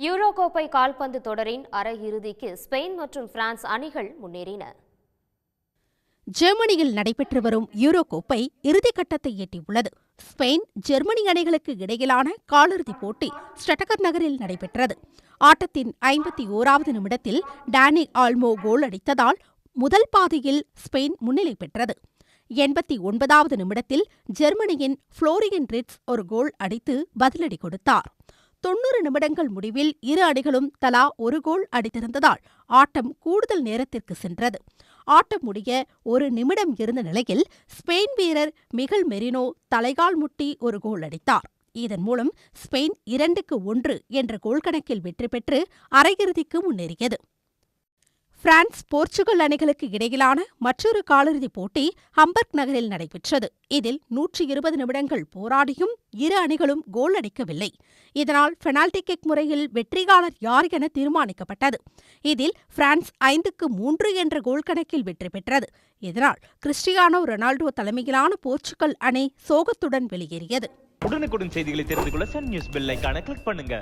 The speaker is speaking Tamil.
யூரோ கோப்பை கால்பந்து தொடரின் அரையிறுதிக்கு ஸ்பெயின் மற்றும் பிரான்ஸ் அணிகள் முன்னேறின. ஜெர்மனியில் நடைபெற்று வரும் யூரோ கோப்பை இறுதிக்கட்டத்தை எட்டியுள்ளது. ஸ்பெயின் ஜெர்மனி அணிகளுக்கு இடையிலான காலிறுதிப் போட்டி ஸ்டட்டகர் நகரில் நடைபெற்றது. ஆட்டத்தின் ஐம்பத்தி ஓராவது நிமிடத்தில் டானி ஆல்மோ கோல் அடித்ததால் முதல் பாதியில் ஸ்பெயின் முன்னிலை பெற்றது. எண்பத்தி ஒன்பதாவது நிமிடத்தில் ஜெர்மனியின் ஃப்ளோரியன் ரிட்ஸ் ஒரு கோல் அடித்து பதிலடி கொடுத்தார். தொன்னூறு நிமிடங்கள் முடிவில் இரு அணிகளும் தலா ஒரு கோல் அடித்திருந்ததால் ஆட்டம் கூடுதல் நேரத்திற்கு சென்றது. ஆட்டம் முடிய ஒரு நிமிடம் இருந்த நிலையில் ஸ்பெயின் வீரர் மிகல் மெரினோ தலைகால் முட்டி ஒரு கோல் அடித்தார். இதன் மூலம் ஸ்பெயின் இரண்டுக்கு ஒன்று என்ற கோல் கணக்கில் வெற்றி பெற்று அரையிறுதிக்கு முன்னேறியது. பிரான்ஸ் போர்ச்சுகல் அணிகளுக்கு இடையிலான மற்றொரு காலிறுதிப் போட்டி ஹம்பர்க் நகரில் நடைபெற்றது. இதில் நூற்றி இருபது நிமிடங்கள் போராடியும் இரு அணிகளும் கோல் அடிக்கவில்லை. இதனால் பெனால்டி கிக் முறையில் வெற்றியாளர் யார் என தீர்மானிக்கப்பட்டது. இதில் பிரான்ஸ் ஐந்துக்கு மூன்று என்ற கோல் கணக்கில் வெற்றி பெற்றது. இதனால் கிறிஸ்டியானோ ரொனால்டோ தலைமையிலான போர்ச்சுகல் அணி சோகத்துடன் வெளியேறியது. உடனுக்குடன் செய்திகளை தெரிந்து கொள்ள சன் நியூஸ் பெல் கிளிக் பண்ணுங்க.